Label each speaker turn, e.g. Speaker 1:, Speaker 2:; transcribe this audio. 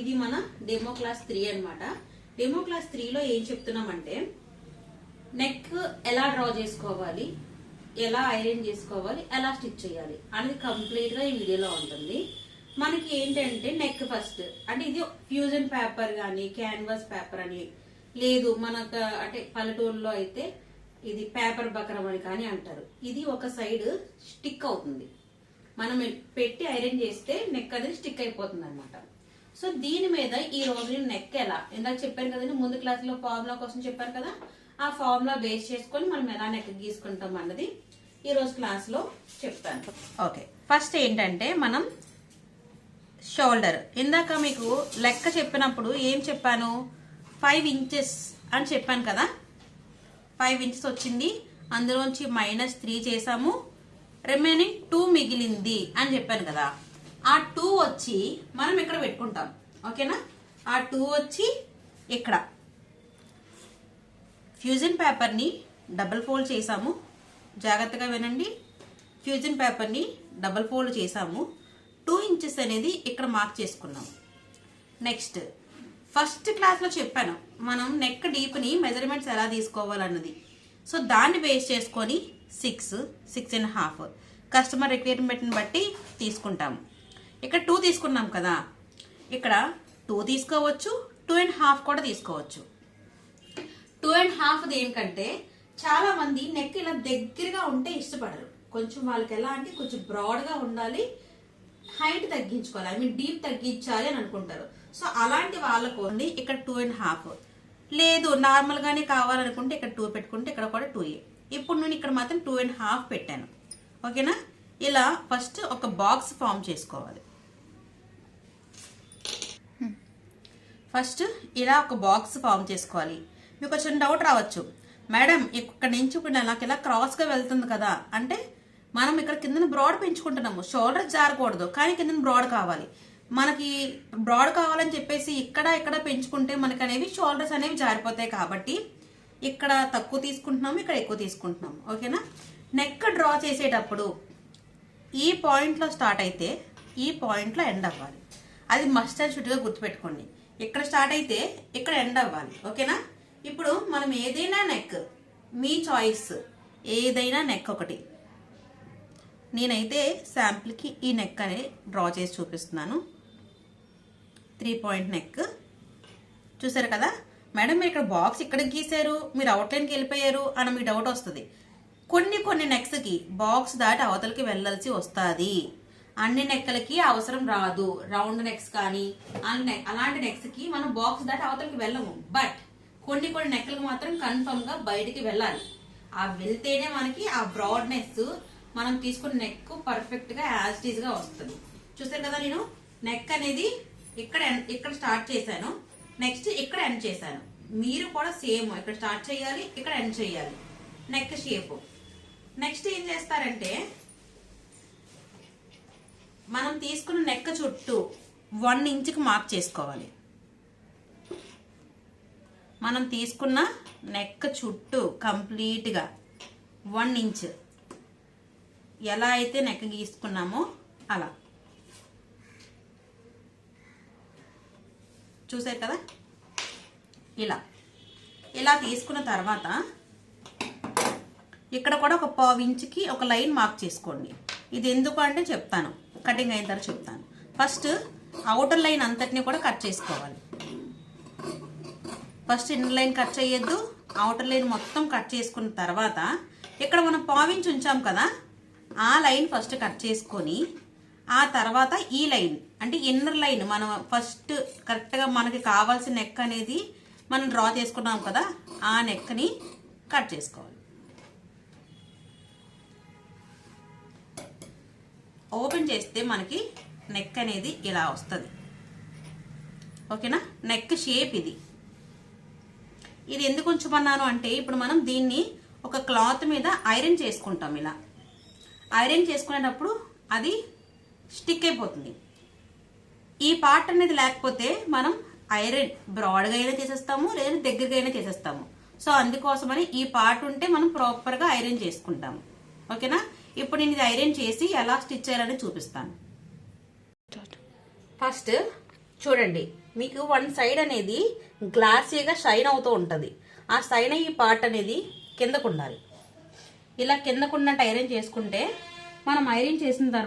Speaker 1: ఇది మన demo class three అన్నమాట. డెమో క్లాస్ త్రీలో ఏం చెప్తున్నామంటే నెక్ ఎలా డ్రా చేసుకోవాలి ఎలా ఐరన్ చేసుకోవాలి ఎలా స్టిచ్ చేయాలి అనేది కంప్లీట్గా ఈ వీడియోలో ఉంటుంది. మనకి ఏంటంటే నెక్ ఫస్ట్ అంటే ఇది ఫ్యూజన్ పేపర్ కానీ క్యాన్వాస్ పేపర్ అని లేదు మనకు అంటే పల్లెటూరులో అయితే ఇది పేపర్ బకరం అని కానీ అంటారు. ఇది ఒక సైడ్ స్టిక్ అవుతుంది. మనం పెట్టి ఐరన్ చేస్తే నెక్ అనేది స్టిక్ అయిపోతుంది అనమాట సో దీని మీద ఈ రోజు నేను నెక్ ఎలా? ఇందాక చెప్పాను కదండి ముందు క్లాస్లో ఫార్ములా కోసం చెప్పాను కదా ఆ ఫార్ములా బేస్ చేసుకొని మనం ఎలా నెక్ గీసుకుంటాం అన్నది ఈ రోజు క్లాస్లో చెప్తాను ఓకే ఫస్ట్ ఏంటంటే మనం షోల్డర్ ఇందాక మీకు లెక్క చెప్పినప్పుడు ఏం చెప్పాను? ఫైవ్ ఇంచెస్ అని చెప్పాను కదా. ఫైవ్ ఇంచెస్ వచ్చింది. అందులోంచి మైనస్ త్రీ చేసాము. రిమైనింగ్ టూ మిగిలింది అని చెప్పాను కదా. ఆ టూ వచ్చి మనం ఇక్కడ పెట్టుకుంటాం. ఓకేనా? ఆ టూ వచ్చి ఇక్కడ. ఫ్యూజన్ పేపర్ని డబల్ ఫోల్డ్ చేసాము. జాగ్రత్తగా వినండి. ఫ్యూజన్ పేపర్ని డబల్ ఫోల్డ్ చేసాము. టూ ఇంచెస్ అనేది ఇక్కడ మార్క్ చేసుకున్నాం. నెక్స్ట్ ఫస్ట్ క్లాస్లో చెప్పాను. మనం నెక్ డీప్ని మెజర్మెంట్స్ ఎలా తీసుకోవాలన్నది. సో దాన్ని బేస్ చేసుకొని six six and half customer రిక్వైర్మెంట్ని బట్టి తీసుకుంటాము ఇక్కడ టూ తీసుకున్నాం కదా. ఇక్కడ టూ తీసుకోవచ్చు టూ అండ్ హాఫ్ కూడా తీసుకోవచ్చు. టూ అండ్ హాఫ్ దేనికంటే చాలా మంది నెక్ ఇలా దగ్గరగా ఉంటే ఇష్టపడరు. కొంచెం వాళ్ళకి ఎలా అంటే కొంచెం బ్రాడ్గా ఉండాలి హైట్ తగ్గించుకోవాలి ఐ మీన్ డీప్ తగ్గించాలి అని అనుకుంటారు. సో అలాంటి వాళ్ళకు ఉంది ఇక్కడ టూ అండ్ హాఫ్ లేదు నార్మల్గానే కావాలనుకుంటే ఇక్కడ టూ పెట్టుకుంటే ఇక్కడ కూడా టూ ఇప్పుడు నేను ఇక్కడ మాత్రం టూ అండ్ హాఫ్ పెట్టాను. ఓకేనా ఇలా ఫస్ట్ ఒక బాక్స్ ఫామ్ చేసుకోవాలి. ఫస్ట్ ఇలా ఒక బాక్స్ ఫామ్ చేసుకోవాలి. మీకు కొంచెం డౌట్ రావచ్చు. మేడం ఇక్కడ నుంచి ఇప్పుడు నాకు ఇలా క్రాస్గా వెళ్తుంది కదా. అంటే మనం ఇక్కడ కిందన బ్రాడ్ పెంచుకుంటున్నాము. షోల్డర్ జారకూడదు కానీ కిందన బ్రాడ్ కావాలి. మనకి బ్రాడ్ కావాలని చెప్పేసి ఇక్కడ ఇక్కడ పెంచుకుంటే మనకి అనేవి షోల్డర్స్ అనేవి జారిపోతాయి కాబట్టి ఇక్కడ తక్కువ తీసుకుంటున్నాము ఇక్కడ ఎక్కువ తీసుకుంటున్నాము. ఓకేనా? నెక్ డ్రా చేసేటప్పుడు ఈ పాయింట్లో స్టార్ట్ అయితే ఈ పాయింట్లో ఎండ్ అవ్వాలి. అది మస్ట్ అండ్ షుడ్గా గుర్తుపెట్టుకోండి. ఇక్కడ స్టార్ట్ అయితే ఇక్కడ ఎండ్ అవ్వాలి. ఓకేనా? ఇప్పుడు మనం ఏదైనా నెక్ మీ చాయిస్ ఏదైనా నెక్ ఒకటి. నేనైతే శాంపుల్కి ఈ నెక్ అనేది డ్రా చేసి చూపిస్తున్నాను. త్రీ పాయింట్ నెక్ చూసారు కదా? మేడం మీరు ఇక్కడ బాక్స్ ఇక్కడ గీశారు. మీరు అవుట్లైన్కి వెళ్ళిపోయారు అని మీ డౌట్ వస్తుంది. కొన్ని కొన్ని నెక్స్కి బాక్స్ దాటి అవతలకి వెళ్ళాల్సి వస్తుంది. అన్ని నెక్కలకి అవసరం రాదు. రౌండ్ నెక్స్ కానీ అన్ని అలాంటి నెక్స్కి మనం బాక్స్ దాటి అవతలకి వెళ్ళము. బట్ కొన్ని కొన్ని నెక్కలకు మాత్రం కన్ఫర్మ్గా బయటికి వెళ్ళాలి. ఆ వెళ్తేనే మనకి ఆ బ్రాడ్నెస్ మనం తీసుకున్న నెక్ పర్ఫెక్ట్గా యాజ్గా వస్తుంది. చూసారు కదా నేను? నెక్ అనేది ఇక్కడ ఇక్కడ స్టార్ట్ చేశాను. నెక్స్ట్ ఇక్కడ ఎండ్ చేశాను. మీరు కూడా సేమ్ ఇక్కడ స్టార్ట్ చేయాలి ఇక్కడ ఎండ్ చేయాలి. నెక్ షేప్ నెక్స్ట్ ఏం చేస్తారంటే మనం తీసుకున్న నెక్క చుట్టూ వన్ ఇంచ్కి మార్క్ చేసుకోవాలి. మనం తీసుకున్న నెక్క చుట్టూ కంప్లీట్గా వన్ ఇంచ్ ఎలా అయితే నెక్క గీసుకున్నామో అలా. చూసారు కదా? ఇలా. ఇలా తీసుకున్న తర్వాత ఇక్కడ కూడా ఒక పావు ఇంచుకి ఒక లైన్ మార్క్ చేసుకోండి. ఇది ఎందుకు అంటే చెప్తాను. కటింగ్ అయిన తర్వాత చెప్తాను. ఫస్ట్ అవుటర్ లైన్ అంతటిని కూడా కట్ చేసుకోవాలి. ఫస్ట్ ఇన్నర్ లైన్ కట్ చేయొద్దు. అవుటర్ లైన్ మొత్తం కట్ చేసుకున్న తర్వాత ఇక్కడ మనం పావించి ఉంచాం కదా ఆ లైన్ ఫస్ట్ కట్ చేసుకొని ఆ తర్వాత ఈ లైన్ అంటే ఇన్నర్ లైన్ మనం ఫస్ట్ కరెక్ట్గా మనకి కావాల్సిన నెక్ అనేది మనం డ్రా చేసుకున్నాం కదా ఆ నెక్ని కట్ చేసుకోవాలి. ఓపెన్ చేస్తే మనకి నెక్ అనేది ఇలా వస్తుంది. ఓకేనా? నెక్ షేప్ ఇది. ఇది ఎందుకు ఉంచమన్నాను అంటే ఇప్పుడు మనం దీన్ని ఒక క్లాత్ మీద ఐరన్ చేసుకుంటాం ఇలా. ఐరన్ చేసుకునేటప్పుడు అది స్టిక్ అయిపోతుంది. ఈ పార్ట్ అనేది లేకపోతే మనం ఐరన్ బ్రాడ్గా అయినా చేసేస్తాము లేదా దగ్గరగా అయినా చేసేస్తాము. సో అందుకోసమని ఈ పార్ట్ ఉంటే మనం ప్రాపర్గా ఐరన్ చేసుకుంటాము. ఓకేనా? ఇప్పుడు నేను ఇది ఐరన్ చేసి ఎలా స్టిచ్ చేయాలని చూపిస్తాను. ఫస్ట్ చూడండి మీకు వన్ సైడ్ అనేది గ్లాసీగా షైన్ అవుతూ ఉంటుంది. ఆ షైన్ అయ్యే పార్ట్ అనేది కిందకు ఉండాలి. ఇలా కిందకున్నట్టు ఐరన్ చేసుకుంటే మనం ఐరన్ చేసిన తర్వాత